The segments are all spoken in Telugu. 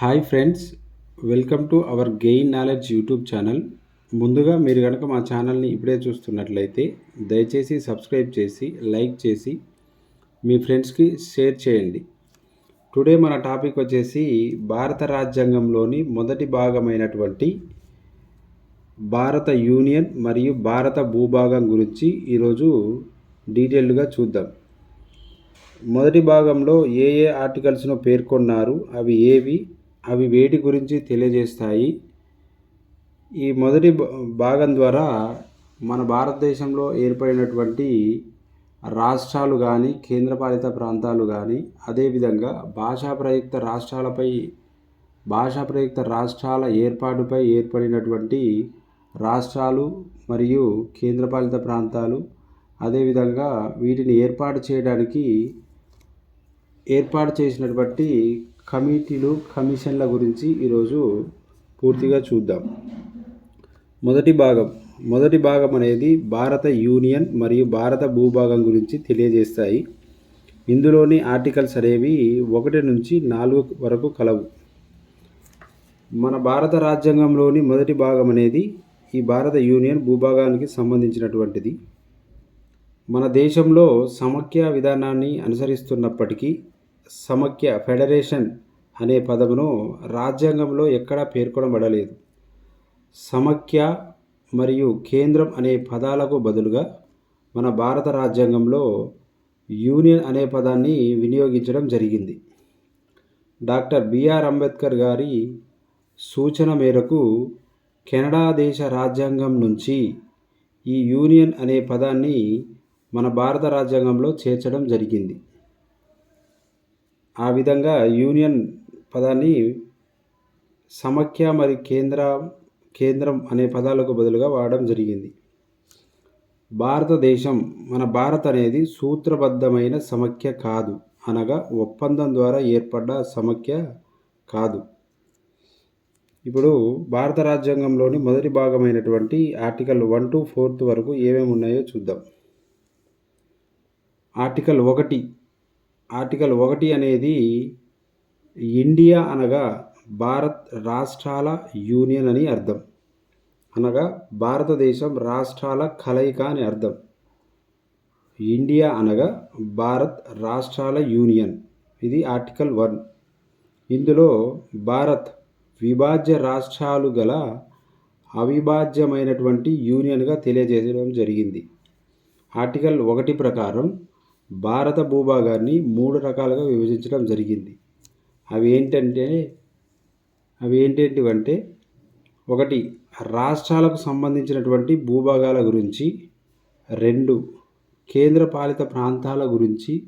Hi friends welcome to our gain knowledge YouTube channel. ముందుగా మీరు కనుక మా ఛానల్ని ఇప్పుడే చూస్తున్నట్లయితే దయచేసి సబ్స్క్రైబ్ చేసి లైక్ చేసి మీ ఫ్రెండ్స్కి షేర్ చేయండి. టుడే మన టాపిక్ వచ్చేసి భారత రాజ్యాంగంలోని మొదటి భాగమైనటువంటి భారత యూనియన్ మరియు భారత భూభాగం గురించి ఈరోజు డీటెయిల్డ్గా చూద్దాం. మొదటి భాగంలో ఏ ఏ ఆర్టికల్స్ను పేర్కొన్నారు అవి ఏవి అవి వేటి గురించి తెలియజేస్తాయి. ఈ మొదటి భా- భాగం ద్వారా మన భారతదేశంలో ఏర్పడినటువంటి రాష్ట్రాలు కానీ కేంద్రపాలిత ప్రాంతాలు కానీ అదేవిధంగా భాషా ప్రయుక్త రాష్ట్రాలపై భాషా ప్రయుక్త రాష్ట్రాల ఏర్పాటుపై ఏర్పడినటువంటి రాష్ట్రాలు మరియు కేంద్రపాలిత ప్రాంతాలు అదేవిధంగా వీటిని ఏర్పాటు చేయడానికి ఏర్పాటు చేసినటువంటి కమిటీలు కమిషన్ల గురించి ఈరోజు పూర్తిగా చూద్దాం. మొదటి భాగం. మొదటి భాగం అనేది భారత యూనియన్ మరియు భారత భూభాగం గురించి తెలియజేస్తాయి. ఇందులోని ఆర్టికల్స్ అనేవి ఒకటి నుంచి నాలుగు వరకు కలవు. మన భారత రాజ్యాంగంలోని మొదటి భాగం అనేది ఈ భారత యూనియన్ భూభాగానికి సంబంధించినటువంటిది. మన దేశంలో సమాఖ్య విధానాన్ని అనుసరిస్తున్నప్పటికీ సమఖ్య ఫెడరేషన్ అనే పదమును రాజ్యాంగంలో ఎక్కడా పేర్కొనబడలేదు సమఖ్య మరియు కేంద్రం అనే పదాలకు బదులుగా మన భారత రాజ్యాంగంలో యూనియన్ అనే పదాన్ని వినియోగించడం జరిగింది. డాక్టర్ బిఆర్ అంబేద్కర్ గారి సూచన మేరకు కెనడా దేశ రాజ్యాంగం నుంచి ఈ యూనియన్ అనే పదాన్ని మన భారత రాజ్యాంగంలో చేర్చడం జరిగింది. ఆ విధంగా యూనియన్ పదాన్ని సమఖ్య మరియు కేంద్ర కేంద్రం అనే పదాలకు బదులుగా వాడడం జరిగింది. భారతదేశం మన భారత్ అనేది సూత్రబద్ధమైన సమఖ్య కాదు. అనగా ఒప్పందం ద్వారా ఏర్పడ్డ సమఖ్య కాదు. ఇప్పుడు భారత రాజ్యాంగంలోని మొదటి భాగమైనటువంటి ఆర్టికల్ వన్ టు ఫోర్త్ వరకు ఏమేమి ఉన్నాయో చూద్దాం. ఆర్టికల్ ఒకటి ఆర్టికల్ ఒకటి అనేది ఇండియా అనగా భారత్ రాష్ట్రాల యూనియన్ అని అర్థం. అనగా భారతదేశం రాష్ట్రాల కలయిక అని అర్థం. ఇండియా అనగా భారత్ రాష్ట్రాల యూనియన్. ఇది ఆర్టికల్ వన్. ఇందులో భారత్ విభాజ్య రాష్ట్రాలు గల అవిభాజ్యమైనటువంటి యూనియన్గా తెలియజేయడం జరిగింది. ఆర్టికల్ ఒకటి ప్రకారం భారత భూభాగాన్ని మూడు రకాలుగా విభజించడం జరిగింది. అవి ఏంటంటే అవి ఏంటంటివంటే ఒకటి రాష్ట్రాలకు సంబంధించినటువంటి భూభాగాల గురించి రెండు కేంద్రపాలిత ప్రాంతాల గురించి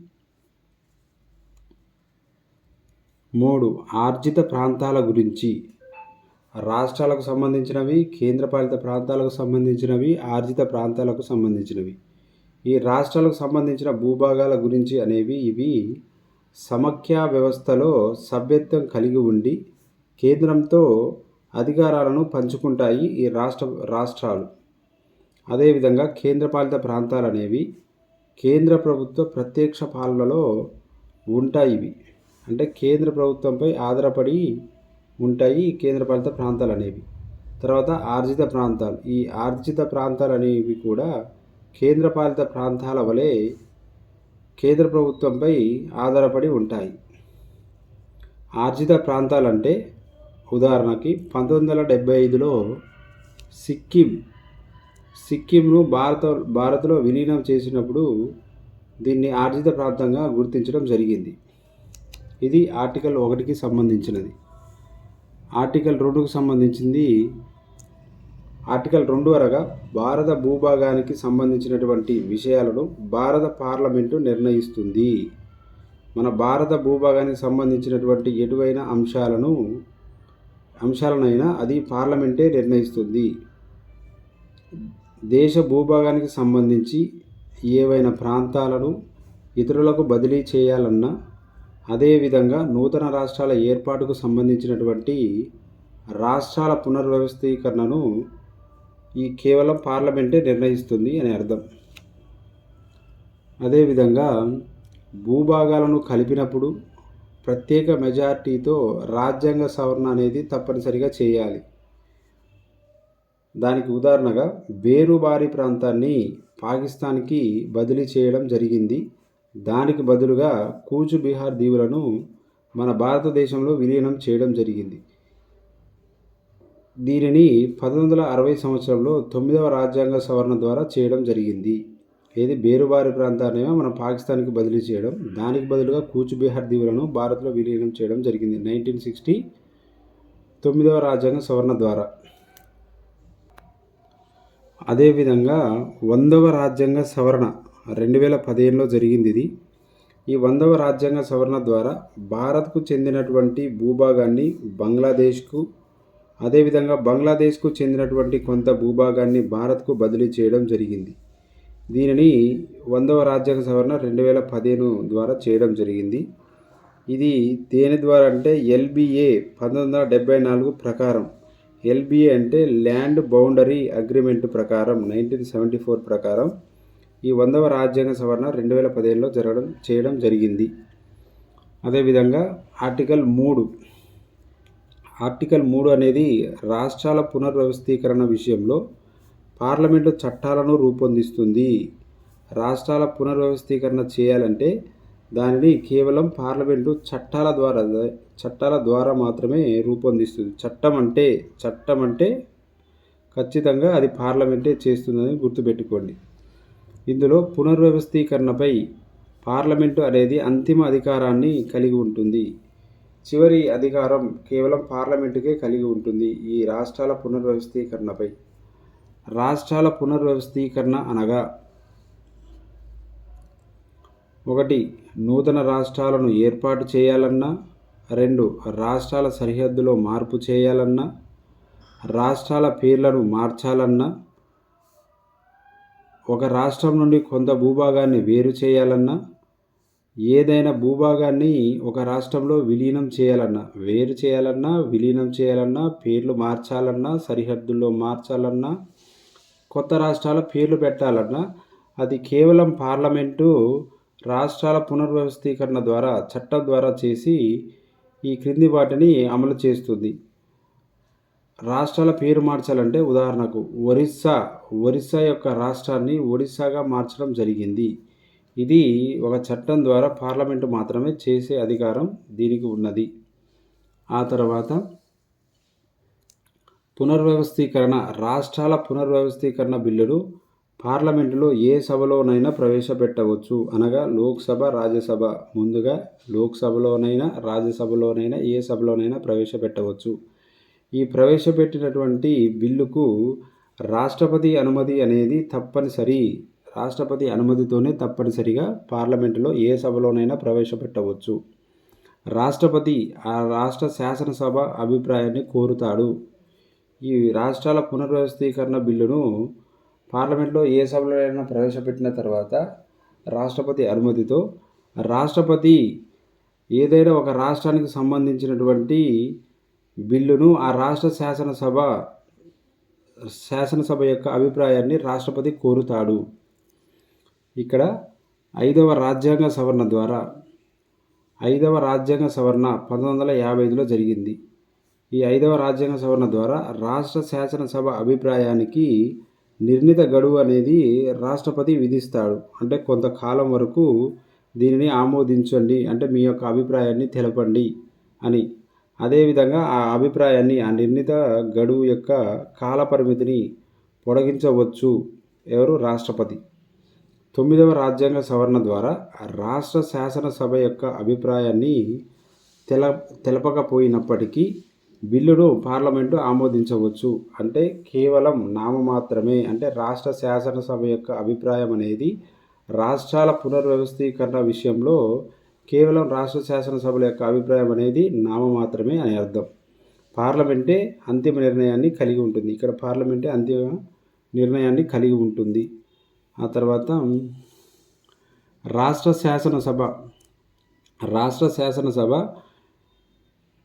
మూడు ఆర్జిత ప్రాంతాల గురించి రాష్ట్రాలకు సంబంధించినవి కేంద్రపాలిత ప్రాంతాలకు సంబంధించినవి ఆర్జిత ప్రాంతాలకు సంబంధించినవి. ఈ రాష్ట్రాలకు సంబంధించిన భూభాగాల గురించి అనేవి ఇవి సమైక్య వ్యవస్థలో సభ్యత్వం కలిగి ఉండి కేంద్రంతో అధికారాలను పంచుకుంటాయి ఈ రాష్ట్ర రాష్ట్రాలు. అదేవిధంగా కేంద్రపాలిత ప్రాంతాలు అనేవి కేంద్ర ప్రభుత్వ ప్రత్యక్ష పాలనలో ఉంటాయి ఇవి. అంటే కేంద్ర ప్రభుత్వంపై ఆధారపడి ఉంటాయి కేంద్రపాలిత ప్రాంతాలు అనేవి. తర్వాత ఆర్జిత ప్రాంతాలు. ఈ ఆర్జిత ప్రాంతాలు అనేవి కూడా కేంద్రపాలిత ప్రాంతాల వలె కేంద్ర ప్రభుత్వంపై ఆధారపడి ఉంటాయి. ఆర్జిత ప్రాంతాలంటే ఉదాహరణకి పంతొమ్మిది వందల డెబ్బై ఐదులో సిక్కిం. సిక్కింను భారత భారత్లో విలీనం చేసినప్పుడు దీన్ని ఆర్జిత ప్రాంతంగా గుర్తించడం జరిగింది. ఇది ఆర్టికల్ ఒకటికి సంబంధించినది. ఆర్టికల్ రెండుకు సంబంధించింది ఆర్టికల్ రెండు అనగా భారత భూభాగానికి సంబంధించినటువంటి విషయాలను భారత పార్లమెంటు నిర్ణయిస్తుంది. మన భారత భూభాగానికి సంబంధించినటువంటి ఎటువైన అంశాలను అంశాలనైనా అది పార్లమెంటే నిర్ణయిస్తుంది. దేశ భూభాగానికి సంబంధించి ఏవైనా ప్రాంతాలను ఇతరులకు బదిలీ చేయాలన్నా అదేవిధంగా నూతన రాష్ట్రాల ఏర్పాటుకు సంబంధించినటువంటి రాష్ట్రాల పునర్వ్యవస్థీకరణను ఈ కేవలం పార్లమెంటే నిర్ణయిస్తుంది అని అర్థం. అదేవిధంగా భూభాగాలను కలిపినప్పుడు ప్రత్యేక మెజార్టీతో రాజ్యాంగ సవరణ అనేది తప్పనిసరిగా చేయాలి. దానికి ఉదాహరణగా బేరుబారి ప్రాంతాన్ని పాకిస్తాన్కి బదిలీ చేయడం జరిగింది. దానికి బదులుగా కూచు బీహార్ దీవులను మన భారతదేశంలో విలీనం చేయడం జరిగింది. దీనిని పంతొమ్మిది వందల అరవై సంవత్సరంలో తొమ్మిదవ రాజ్యాంగ సవరణ ద్వారా చేయడం జరిగింది. ఏది బేరుబారి ప్రాంతాన్నేమో మన పాకిస్తాన్కి బదిలీ చేయడం దానికి బదులుగా కూచుబీహార్ దీవులను భారత్లో విలీనం చేయడం జరిగింది నైన్టీన్ సిక్స్టీ తొమ్మిదవ రాజ్యాంగ సవరణ ద్వారా. అదేవిధంగా వందవ రాజ్యాంగ సవరణ రెండు వేల పదిహేనులో జరిగింది ఇది. ఈ వందవ రాజ్యాంగ సవరణ ద్వారా భారత్కు చెందినటువంటి భూభాగాన్ని బంగ్లాదేశ్కు అదేవిధంగా బంగ్లాదేశ్కు చెందినటువంటి కొంత భూభాగాన్ని భారత్కు బదిలీ చేయడం జరిగింది. దీనిని వందవ రాజ్యాంగ సవరణ రెండు వేల పదిహేను ద్వారా చేయడం జరిగింది. ఇది దేని ద్వారా అంటే ఎల్బిఏ పంతొమ్మిది వందల డెబ్బై నాలుగు ప్రకారం. ఎల్బిఏ అంటే ల్యాండ్ బౌండరీ అగ్రిమెంట్ ప్రకారం నైన్టీన్ సెవెంటీ ఫోర్ ప్రకారం ఈ వందవ రాజ్యాంగ సవరణ రెండు వేల పదిహేనులో జరగడం చేయడం జరిగింది. అదేవిధంగా ఆర్టికల్ మూడు ఆర్టికల్ మూడు అనేది రాష్ట్రాల పునర్వ్యవస్థీకరణ విషయంలో పార్లమెంటు చట్టాలను రూపొందిస్తుంది. రాష్ట్రాల పునర్వ్యవస్థీకరణ చేయాలంటే దానిని కేవలం పార్లమెంటు చట్టాల ద్వారా చట్టాల ద్వారా మాత్రమే రూపొందిస్తుంది. చట్టం అంటే చట్టం అంటే ఖచ్చితంగా అది పార్లమెంటే చేస్తుందని గుర్తుపెట్టుకోండి. ఇందులో పునర్వ్యవస్థీకరణపై పార్లమెంటు అనేది అంతిమ అధికారాన్ని కలిగి ఉంటుంది. చివరి అధికారం కేవలం పార్లమెంటుకే కలిగి ఉంటుంది ఈ రాష్ట్రాల పునర్వ్యవస్థీకరణపై. రాష్ట్రాల పునర్వ్యవస్థీకరణ అనగా ఒకటి నూతన రాష్ట్రాలను ఏర్పాటు చేయాలన్నా రెండు రాష్ట్రాల సరిహద్దులో మార్పు చేయాలన్నా రాష్ట్రాల పేర్లను మార్చాలన్నా ఒక రాష్ట్రం నుండి కొంత భూభాగాన్ని వేరు చేయాలన్నా ఏదైనా భూభాగాన్ని ఒక రాష్ట్రంలో విలీనం చేయాలన్నా వేరు చేయాలన్నా విలీనం చేయాలన్నా పేర్లు మార్చాలన్నా సరిహద్దుల్లో మార్చాలన్నా కొత్త రాష్ట్రాల పేర్లు పెట్టాలన్నా అది కేవలం పార్లమెంటు రాష్ట్రాల పునర్వ్యవస్థీకరణ ద్వారా చట్టం ద్వారా చేసి ఈ క్రింది వాటిని అమలు చేస్తుంది. రాష్ట్రాల పేరు మార్చాలంటే ఉదాహరణకు ఒరిస్సా ఒరిస్సా యొక్క రాష్ట్రాన్ని ఒడిస్సాగా మార్చడం జరిగింది. ఇది ఒక చట్టం ద్వారా పార్లమెంటు మాత్రమే చేసే అధికారం దీనికి ఉన్నది. ఆ తర్వాత పునర్వ్యవస్థీకరణ రాష్ట్రాల పునర్వ్యవస్థీకరణ బిల్లును పార్లమెంటులో ఏ సభలోనైనా ప్రవేశపెట్టవచ్చు. అనగా లోక్సభ రాజ్యసభ ముందుగా లోక్సభలోనైనా రాజ్యసభలోనైనా ఏ సభలోనైనా ప్రవేశపెట్టవచ్చు. ఈ ప్రవేశపెట్టినటువంటి బిల్లుకు రాష్ట్రపతి అనుమతి అనేది తప్పనిసరి. రాష్ట్రపతి అనుమతితోనే తప్పనిసరిగా పార్లమెంటులో ఏ సభలోనైనా ప్రవేశపెట్టవచ్చు. రాష్ట్రపతి ఆ రాష్ట్ర శాసనసభ అభిప్రాయాన్ని కోరుతాడు. ఈ రాష్ట్రాల పునర్వ్యవస్థీకరణ బిల్లును పార్లమెంట్లో ఏ సభలోనైనా ప్రవేశపెట్టిన తర్వాత రాష్ట్రపతి అనుమతితో రాష్ట్రపతి ఏదైనా ఒక రాష్ట్రానికి సంబంధించినటువంటి బిల్లును ఆ రాష్ట్ర శాసనసభ శాసనసభ యొక్క అభిప్రాయాన్ని రాష్ట్రపతి కోరుతాడు. ఇక్కడ ఐదవ రాజ్యాంగ సవరణ ద్వారా ఐదవ రాజ్యాంగ సవరణ పంతొమ్మిది వందల యాభై ఐదులో జరిగింది. ఈ ఐదవ రాజ్యాంగ సవరణ ద్వారా రాష్ట్ర శాసనసభ అభిప్రాయానికి నిర్ణీత గడువు అనేది రాష్ట్రపతి విధిస్తాడు. అంటే కొంతకాలం వరకు దీనిని ఆమోదించండి అంటే మీ యొక్క అభిప్రాయాన్ని తెలపండి అని. అదేవిధంగా ఆ అభిప్రాయాన్ని ఆ నిర్ణీత గడువు యొక్క కాలపరిమితిని పొడిగించవచ్చు ఎవరు? రాష్ట్రపతి. తొమ్మిదవ రాజ్యాంగ సవరణ ద్వారా రాష్ట్ర శాసనసభ యొక్క అభిప్రాయాన్ని తెల తెలపకపోయినప్పటికీ బిల్లును పార్లమెంటు ఆమోదించవచ్చు. అంటే కేవలం నామమాత్రమే. అంటే రాష్ట్ర శాసనసభ యొక్క అభిప్రాయం అనేది రాష్ట్రాల పునర్వ్యవస్థీకరణ విషయంలో కేవలం రాష్ట్ర శాసనసభల యొక్క అభిప్రాయం అనేది నామమాత్రమే అని అర్థం. పార్లమెంటే అంతిమ నిర్ణయాన్ని కలిగి ఉంటుంది. ఇక్కడ పార్లమెంటే అంతిమ నిర్ణయాన్ని కలిగి ఉంటుంది. ఆ తర్వాత రాష్ట్ర శాసనసభ రాష్ట్ర శాసనసభ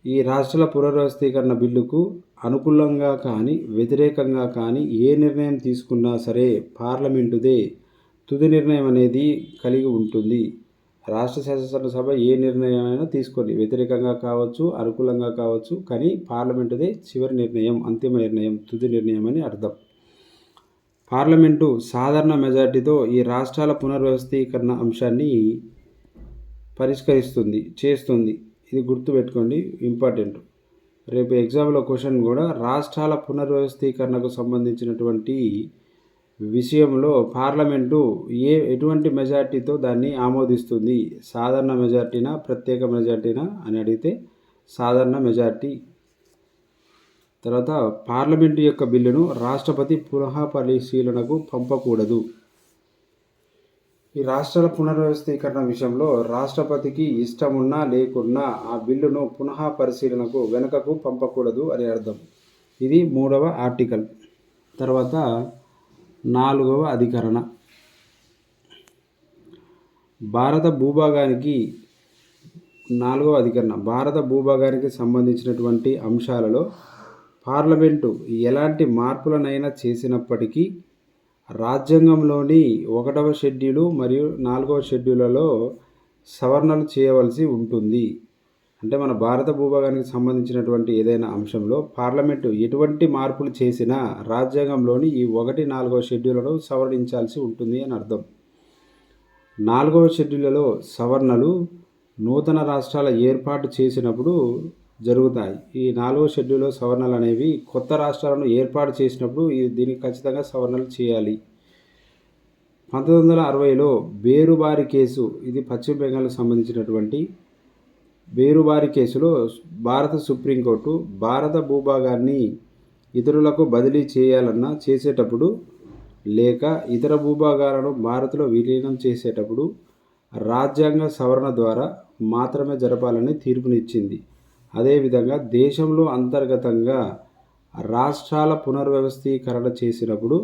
ఈ రాష్ట్రాల పునర్వ్యవస్థీకరణ బిల్లుకు అనుకూలంగా కానీ వ్యతిరేకంగా కానీ ఏ నిర్ణయం తీసుకున్నా సరే పార్లమెంటుదే తుది నిర్ణయం అనేది కలిగి ఉంటుంది. రాష్ట్ర శాసనసభ ఏ నిర్ణయమైనా తీసుకొని వ్యతిరేకంగా కావచ్చు అనుకూలంగా కావచ్చు కానీ పార్లమెంటుదే చివరి నిర్ణయం అంతిమ నిర్ణయం తుది నిర్ణయం అని అర్థం. పార్లమెంటు సాధారణ మెజార్టీతో ఈ రాష్ట్రాల పునర్వ్యవస్థీకరణ అంశాన్ని పరిష్కరిస్తుంది చేస్తుంది. ఇది గుర్తుపెట్టుకోండి ఇంపార్టెంట్. రేపు ఎగ్జామ్లో క్వశ్చన్ కూడా రాష్ట్రాల పునర్వ్యవస్థీకరణకు సంబంధించినటువంటి విషయంలో పార్లమెంటు ఏ ఎటువంటి మెజార్టీతో దాన్ని ఆమోదిస్తుంది? సాధారణ మెజార్టీనా ప్రత్యేక మెజార్టీనా అని అడిగితే సాధారణ మెజార్టీ తర్వాత పార్లమెంటు యొక్క బిల్లును రాష్ట్రపతి పునః పరిశీలనకు పంపకూడదు. ఈ రాష్ట్రాల పునర్వ్యవస్థీకరణ విషయంలో రాష్ట్రపతికి ఇష్టమున్నా లేకున్నా ఆ బిల్లును పునః పరిశీలనకు వెనుకకు పంపకూడదు అని అర్థం. ఇది మూడవ ఆర్టికల్. తర్వాత నాలుగవ అధికరణ. భారత భూభాగానికి నాలుగవ అధికరణ. భారత భూభాగానికి సంబంధించినటువంటి అంశాలలో పార్లమెంటు ఎలాంటి మార్పులనైనా చేసినప్పటికీ రాజ్యాంగంలోని ఒకటవ షెడ్యూలు మరియు నాలుగవ షెడ్యూలలో సవరణలు చేయవలసి ఉంటుంది. అంటే మన భారత భూభాగానికి సంబంధించినటువంటి ఏదైనా అంశంలో పార్లమెంటు ఎటువంటి మార్పులు చేసినా రాజ్యాంగంలోని ఈ ఒకటి నాలుగవ షెడ్యూలను సవరించాల్సి ఉంటుంది అని అర్థం. నాలుగవ షెడ్యూల్లో సవరణలు నూతన రాష్ట్రాల ఏర్పాటు చేసినప్పుడు జరుగుతాయి. ఈ నాలుగో షెడ్యూల్లో సవరణలు అనేవి కొత్త రాష్ట్రాలను ఏర్పాటు చేసినప్పుడు దీనికి ఖచ్చితంగా సవరణలు చేయాలి. పంతొమ్మిది వందల అరవైలో బేరుబారి కేసు ఇది పశ్చిమ బెంగాల్కు సంబంధించినటువంటి బేరుబారి కేసులో భారత సుప్రీంకోర్టు భారత భూభాగాన్ని ఇతరులకు బదిలీ చేయాలన్నా చేసేటప్పుడు లేక ఇతర భూభాగాలను భారత్లో విలీనం చేసేటప్పుడు రాజ్యాంగ సవరణ ద్వారా మాత్రమే జరపాలని తీర్పునిచ్చింది. అదేవిధంగా దేశంలో అంతర్గతంగా రాష్ట్రాల పునర్వ్యవస్థీకరణ చేసినప్పుడు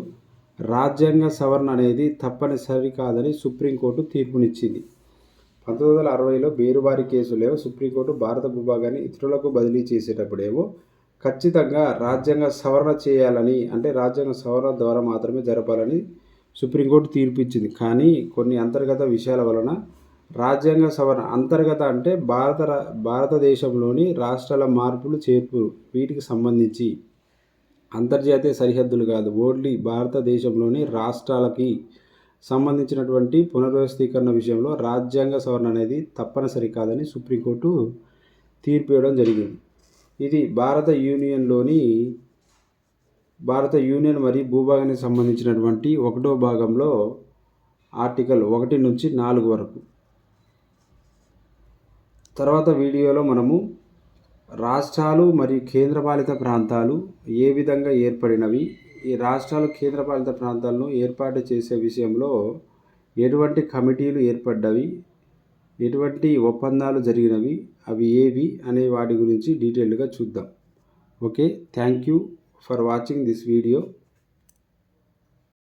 రాజ్యాంగ సవరణ అనేది తప్పనిసరి కాదని సుప్రీంకోర్టు తీర్పునిచ్చింది. పంతొమ్మిది వందల అరవైలో బేరుబారి కేసులేమో సుప్రీంకోర్టు భారత భూభాగాన్ని ఇతరులకు బదిలీ చేసేటప్పుడేమో ఖచ్చితంగా రాజ్యాంగ సవరణ చేయాలని అంటే రాజ్యాంగ సవరణ ద్వారా మాత్రమే జరపాలని సుప్రీంకోర్టు తీర్పు ఇచ్చింది కానీ కొన్ని అంతర్గత విషయాల వలన రాజ్యాంగ సవరణ అంతర్గత అంటే భారత భారతదేశంలోని రాష్ట్రాల మార్పులు చేర్పు వీటికి సంబంధించి అంతర్జాతీయ సరిహద్దులు కాదు ఓన్లీ భారతదేశంలోని రాష్ట్రాలకి సంబంధించినటువంటి పునర్వ్యవస్థీకరణ విషయంలో రాజ్యాంగ సవరణ అనేది తప్పనిసరి కాదని సుప్రీంకోర్టు తీర్పు ఇవ్వడం జరిగింది. ఇది భారత యూనియన్లోని భారత యూనియన్ మరియు భూభాగానికి సంబంధించినటువంటి ఒకటో భాగంలో ఆర్టికల్ ఒకటి నుంచి నాలుగు వరకు తర్వాత వీడియోలో మనము రాష్ట్రాలు మరియు కేంద్రపాలిత ప్రాంతాలు ఏ విధంగా ఏర్పడినవి ఈ రాష్ట్రాలు కేంద్రపాలిత ప్రాంతాలను ఏర్పాటు చేసే విషయంలో ఎటువంటి కమిటీలు ఏర్పడ్డవి ఎటువంటి ఒప్పందాలు జరిగినవి అవి ఏవి అనే వాటి గురించి డీటెయిల్గా చూద్దాం. Okay thank you for watching this video.